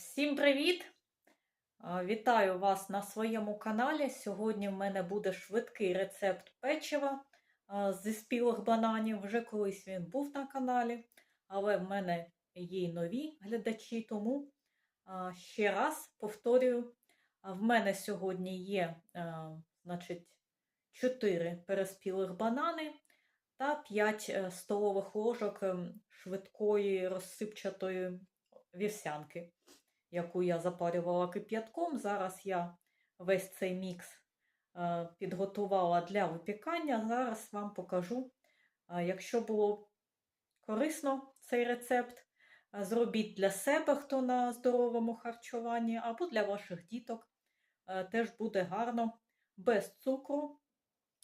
Всім привіт! Е, Вітаю вас на своєму каналі. Сьогодні в мене буде швидкий рецепт печива е, зі спілих бананів. Вже колись він був на каналі, але в мене є й нові глядачі, тому е, ще раз повторюю, в мене сьогодні є значить, 4 переспілих банани та 5 столових ложок ем, швидкої розсипчатої вівсянки, яку я запарювала кип'ятком. Зараз я весь цей мікс е, підготувала для випікання. Зараз вам покажу, е, якщо було корисно цей рецепт, е, зробіть для себе, хто на здоровому харчуванні, або для ваших діток. Теж буде гарно, без цукру.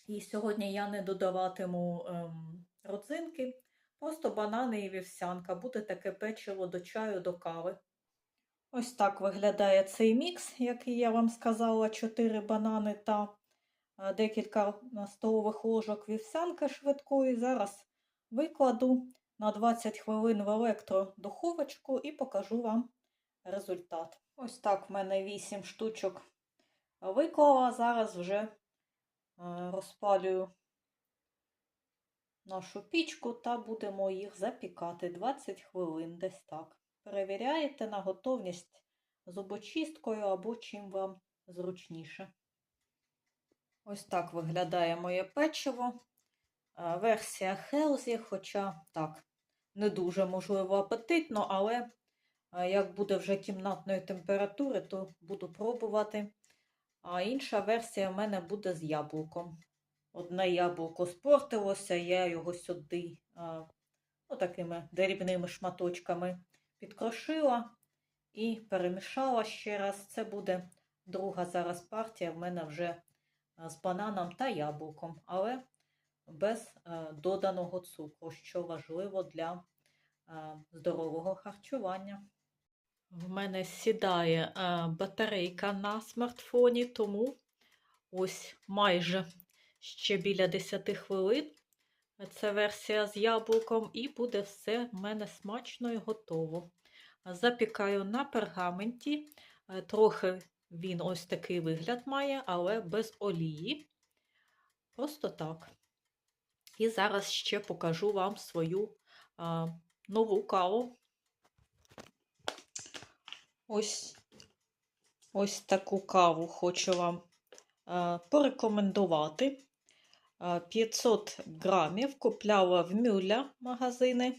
І сьогодні я не додаватиму ем, родзинки, просто банани і вівсянка. Буде таке печиво до чаю, до кави. Ось так виглядає цей мікс, який я вам сказала: 4 банани та е, декілька е, столових ложок вівсянки швидкої. Зараз викладу на 20 хвилин в електродуховочку і покажу вам результат. Ось так в мене 8 штучок виклала. Зараз вже е, розпалюю нашу пічку та будемо їх запікати 20 хвилин десь так. Перевіряєте на готовність зубочисткою або чим вам зручніше. Ось так виглядає моє печиво. Е, Версія Хелзі, хоча так, не дуже можливо апетитно, але е, як буде вже кімнатної температури, то буду пробувати. А інша версія в мене буде з яблуком. Одне яблуко спортилося, я його сюди а, ну, такими дрібними шматочками підкрошила і перемішала ще раз. Це буде друга зараз партія в мене вже з бананом та яблуком, але без доданого цукру, що важливо для здорового харчування. В мене сідає батарейка на смартфоні, тому ось майже ще біля 10 хвилин. Це версія з яблуком, і буде все в мене смачно і готово. Запікаю на пергаменті, трохи він ось такий вигляд має, але без олії. Просто так. І зараз ще покажу вам свою а, нову каву. Ось, ось таку каву хочу вам а, порекомендувати. 500 грамів купляла в Мюля магазини.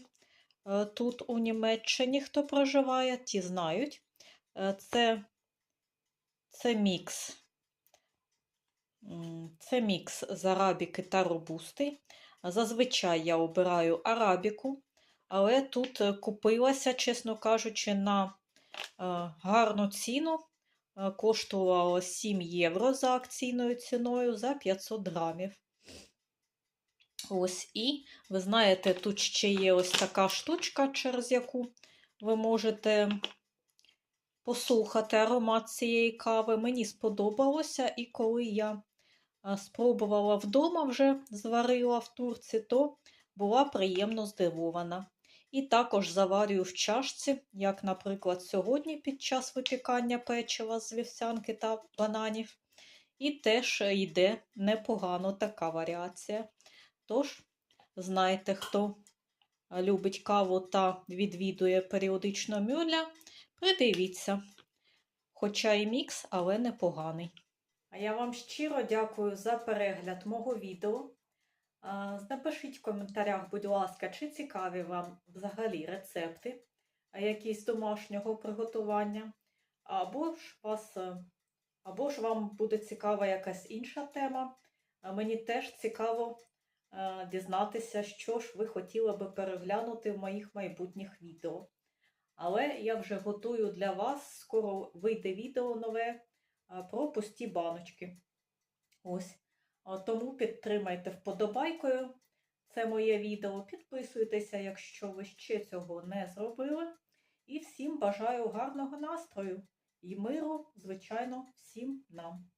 Тут у Німеччині хто проживає, ті знають. Це, це мікс. Це мікс з арабіки та робусти. Зазвичай я обираю арабіку, але тут купилася, чесно кажучи, на гарну ціну. Коштувало 7 євро за акційною ціною за 500 грамів. Ось і, ви знаєте, тут ще є ось така штучка, через яку ви можете послухати аромат цієї кави. Мені сподобалося, і коли я спробувала вдома вже зварила в турці, то була приємно здивована. І також заварюю в чашці, як, наприклад, сьогодні під час випікання печива з вівсянки та бананів. І теж йде непогано така варіація. Тож, знаєте, хто любить каву та відвідує періодично мюля, придивіться. Хоча і мікс, але непоганий. А я вам щиро дякую за перегляд мого відео. Напишіть в коментарях, будь ласка, чи цікаві вам взагалі рецепти якісь домашнього приготування, або ж, вас, або ж вам буде цікава якась інша тема. Мені теж цікаво дізнатися, що ж ви хотіли би переглянути в моїх майбутніх відео. Але я вже готую для вас, скоро вийде відео нове про пусті баночки. Ось. Тому підтримайте вподобайкою це моє відео. Підписуйтеся, якщо ви ще цього не зробили. І всім бажаю гарного настрою і миру, звичайно, всім нам.